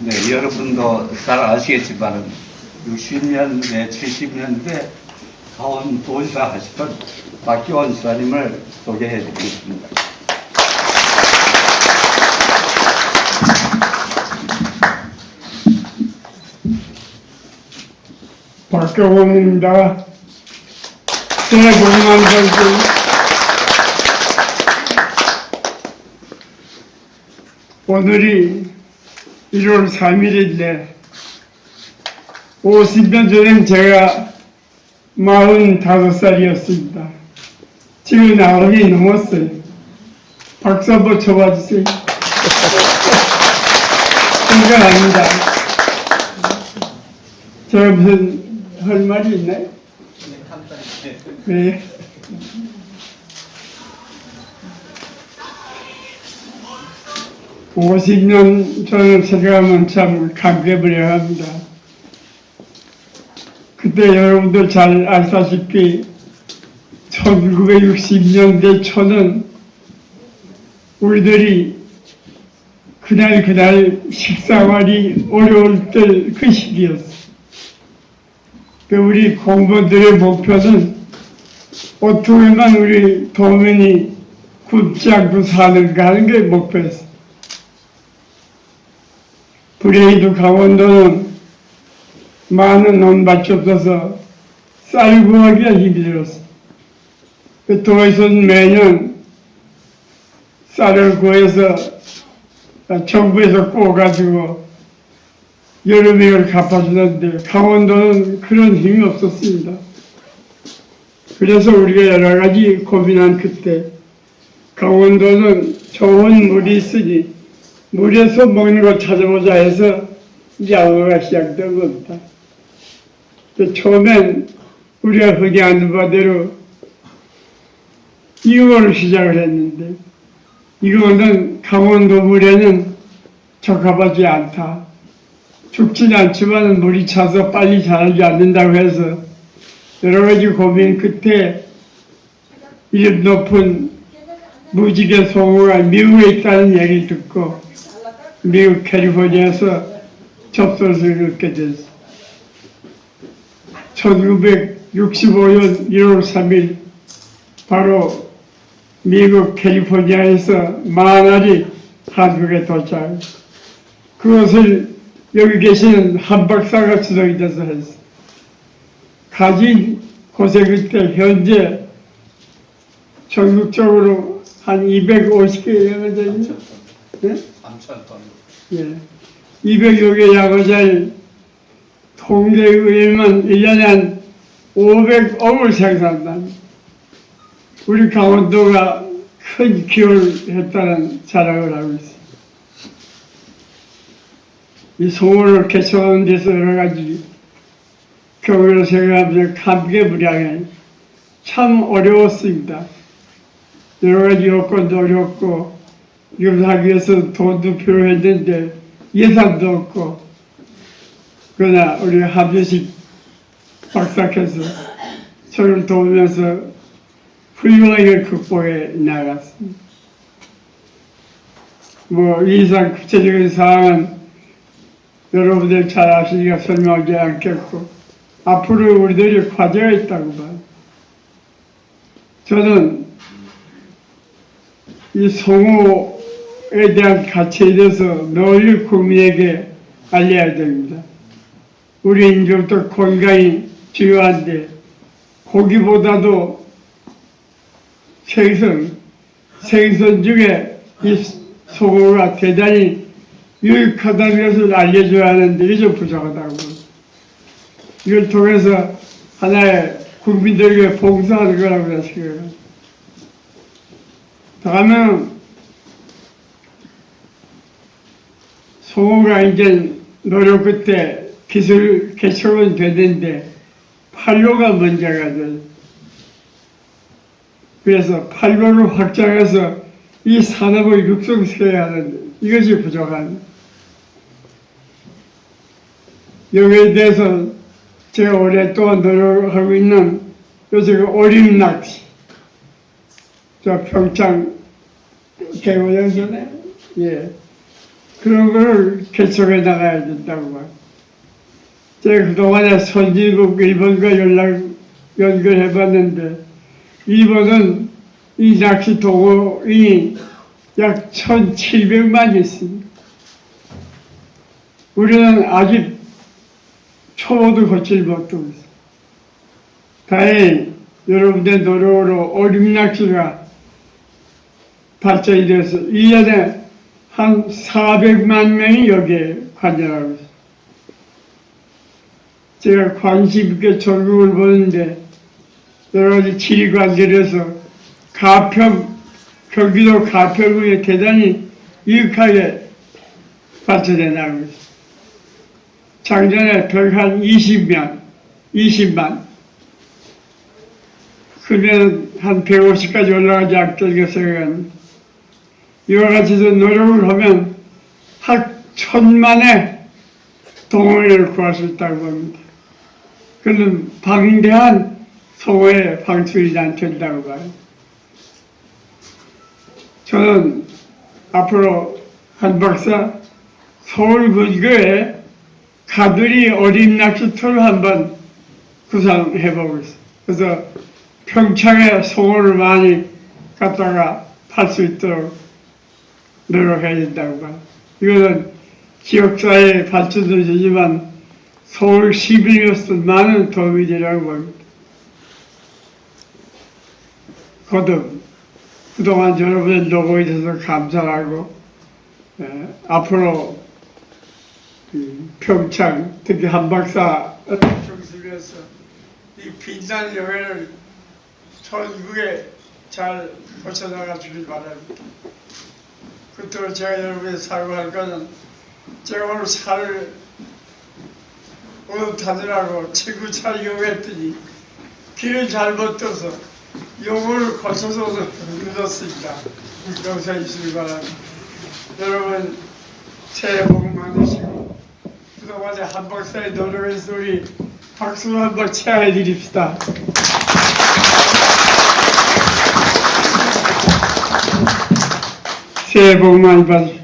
네, 여러분도 잘 아시겠지만은 60년대, 70년대 강원 도지사 하시던 박기원 지사님을 소개해 드리겠습니다. 박경원입니다. 복 많이 받으세요. 오늘이 1월 3일인데 50년 전엔 제가 45살이었습니다. 지금 나이 넘었어요. 박수 한번 쳐봐주세요. 생각합니다. 제가 무슨 할 말이 있나요? 네. 오십 년 전을 생각하면 참 감개무량 합니다. 그때 여러분들 잘 알다시피 1960년대 초는 우리들이 그날 그날 식사활이 어려울 때 그 시기였어. 그 우리 공무원들의 목표는 어떻게만 우리 도민이 굶지 않고 사는가 하는 게 목표였어. 불행히도 강원도는 많은 논밭이 없어서 쌀 구하기가 힘들었어. 그 도에서는 매년 쌀을 구해서 정부에서 구워가지고 여름에 이걸 갚아주는데 강원도는 그런 힘이 없었습니다. 그래서 우리가 여러 가지 고민한 그때 강원도는 좋은 물이 있으니 물에서 먹는 거 찾아보자 해서 야구가 시작된 겁니다. 그 처음엔 우리가 흔히 아는 바대로 이거를 시작을 했는데 이거는 강원도 물에는 적합하지 않다. 죽진 않지만 물이 차서 빨리 자라지 않는다고 해서 여러 가지 고민 끝에 이름 높은 무지개 송어가 미국에 있다는 얘기를 듣고 미국 캘리포니아에서 접선을 얻게 됐어. 1965년 1월 3일 바로 미국 캘리포니아에서 만알이 한국에 도착. 그것을 여기 계시는 한 박사가 주동이 돼서 했어. 가진 고생일 때 현재 전국적으로 한 250개 양어장이 네? 3천 ton. 예. 200여 개 양어장이 통계에 의하면 1년에 한 500억을 생산한다. 우리 강원도가 큰 기여를 했다는 자랑을 하고 있습니다. 이 소원을 개척하는 데서 여러 가지 경우를 생각하면서 감개무량해 참 어려웠습니다. 여러 가지 여건도 어렵고 이걸 하기 위해서 돈도 필요했는데 예산도 없고 그러나 우리 하주식 박사께서 저를 도우면서 훌륭하게 극복해 나갔습니다. 뭐 이상 구체적인 사항은 여러분들 잘 아시니까 설명하지 않겠고 앞으로 우리들이 과제가 있다고 봐요. 저는 이 성우에 대한 가치에 대해서 널리 국민에게 알려야 됩니다. 우리 인종도 건강이 중요한데 고기보다도 생선, 생선 중에 이 소고가 대단히 유익하다는 것을 알려줘야 하는데 이게 좀 부족하다고. 이걸 통해서 하나의 국민들에게 봉사하는 거라고 생각해요. 다 음은 소고가 이제 노력 끝에 기술 개척은 되는데 판로가 문제가 돼. 그래서 판로를 확장해서 이 산업을 육성시켜야 하는데 이것이 부족한. 여기에 대해서 제가 오랫동안 노력하고 있는 요새 그 오림 낚시. 저 평창 대우연전에 예 그런 걸 개척해 나가야 된다고 봐요. 제가 그동안에 선진국 일본과 연락 연결해 봤는데 일본은 이 낚시 도구인이 약 1,700만 있습니다. 우리는 아직 초보도 거칠 못하고 있어요. 다행히 여러분의 노력으로 어림 낚시가 발전이 돼서 1년에 한 400만 명이 여기에 관여하고 있어요. 제가 관심 있게 전국을 보는데 여러 가지 지리관계에서 가평, 경기도 가평군에 대단히 유익하게 발전해 나가고 있어요. 작년에 벽한 20만, 20만. 그러면 한 150까지 올라가지 않겠어요. 이와 같이도 노력을 하면 한 천만의 동원을 구할 수 있다고 봅니다. 그는 방대한 소외 방출이 난 된다고 봐요. 저는 앞으로 한 박사 서울 근교에 가두리 어린 낚시터를 한번 구상해보고 있어요. 그래서 평창에 송어를 많이 갖다가 팔 수 있도록 노력해야 된다고 봐요. 이거는 지역사회 발전도 되지만 서울 시민으로서 많은 도움이 되라고 봅니다. 거듭 그동안 여러분의 노고에 대해서 감사하고 에, 앞으로 이 평창 특히 한박사 중심에서 이 빛난 여행을 전국에 잘 펼쳐나가 주길 바랍니다. 끝으로 제가 여러분에 사과할 거는 제가 오늘 차를 오늘 타느라고 친구 차 이용했더니 길을 잘못 떠서 요구를 거쳐서 늦었습니다. 용서해 주시기 바랍니다. 여러분 새해 복 많으시고 그동안에 한 박사의 노력에서 우리 박수 한번 치하해 드립시다. 새해 복 많이 받으시